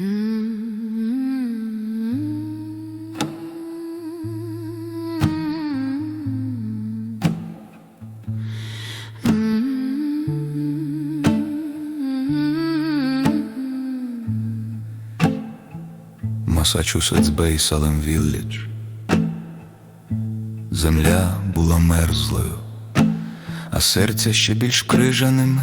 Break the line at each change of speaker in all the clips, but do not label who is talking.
Масачусетс Бей Салем Віллідж. Земля була мерзлою, а серця ще більш крижаними.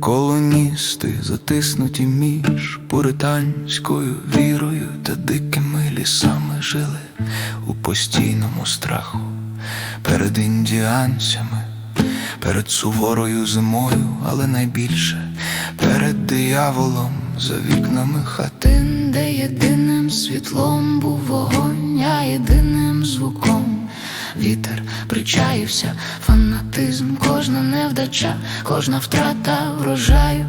Колоністи затиснуті між пуританською вірою та дикими лісами жили у постійному страху перед індіанцями, перед суворою зимою, але найбільше перед дияволом за вікнами хати.
Один, де єдиним світлом був вогонь, а єдиним звуком вітер причаївся, фанатизм, невдача, кожна втрата врожаю,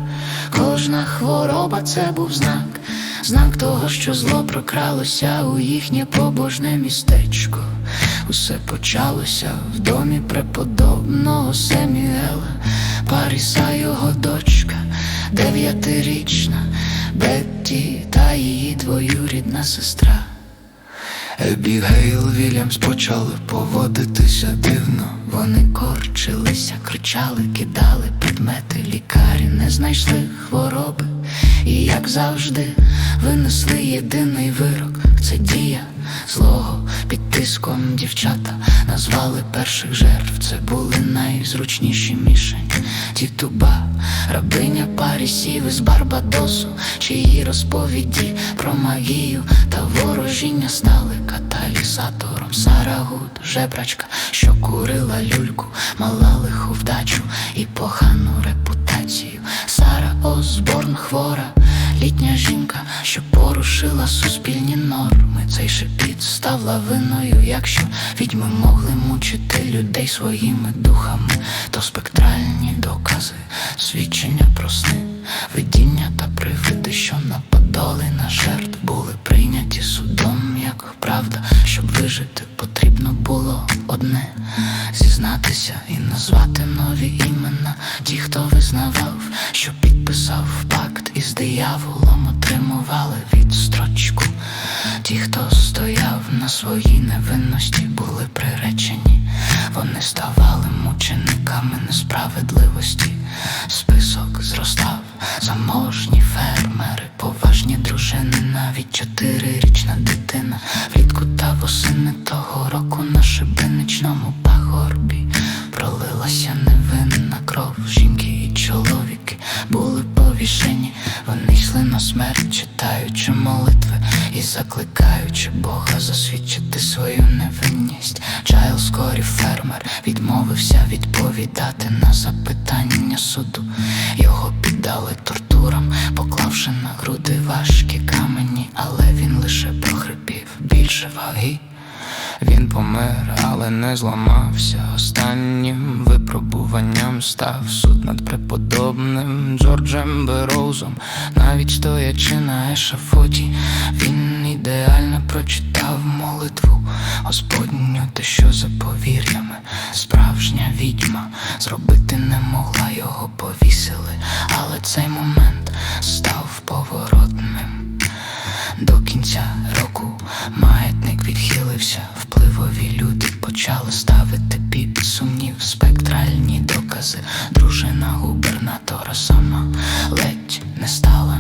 кожна хвороба це був знак, знак того, що зло прокралося у їхнє побожне містечко. Усе почалося в домі преподобного Семюела, Паріса його дочка, дев'ятирічна Бетті та її двоюрідна сестра.
Ебігейл Вільямс почали поводитися дивно.
Вони корчилися, кричали, кидали предмети, лікарі не знайшли хвороби. І, як завжди, винесли єдиний вирок. Це дія злого під тиском дівчата назвали перших жертв. Це були найзручніші мішень. Тітуба, рабиня Парісів із Барбадосу, чиї розповіді про магію та ворожіння стали каталізатором. Сара Гуд, жебрачка, що курила люльку, мала лиху вдачу і погану репутацію. Сара Осборн хвора, літня жінка, порушила суспільні норми. Цей шепіт став лавиною, якщо відьми могли мучити людей своїми духами, то спектральні докази, свідчення про сни, видіння та привиди, що нападали на жертв, були прийняті судом, як правда, щоб вижити, потрібно було одне зізнатися і назвати нові імена. Ті, хто визнавав, що підписав пакт із дияволом, отримували відстрочку. Ті, хто стояв на своїй невинності, були приречені. Вони ставали мучениками несправедливості. Список зростав, заможні фермери, поважні дружини, навіть чотирирічна дитина. Влітку та восени того року на шибеничному пагорбі пролилася невинна кров. Жінки і чоловіки були повішені. Вони йшли на смерть, читаючи молитви і закликаючи Бога засвідчити свою невинність. Чайлз Корі фермер відмовився відповідати на запитання суду. Його піддали тортурам, поклавши на груди важкі камені, але він лише прохрипів більше ваги.
Він помер, але не зламався. Останнім випробуванням став суд над преподобним Джорджем Бероузом. Навіть стоячи на ешафоті, він ідеально прочитав молитву Господню, те, що за повір'ями, справжня відьма зробити не могла, його повісили, але цей момент став поворотним. До кінця року маятник відхилився, впливові люди почали ставити під сумнів спектральні докази. Дружина губернатора сама ледь не стала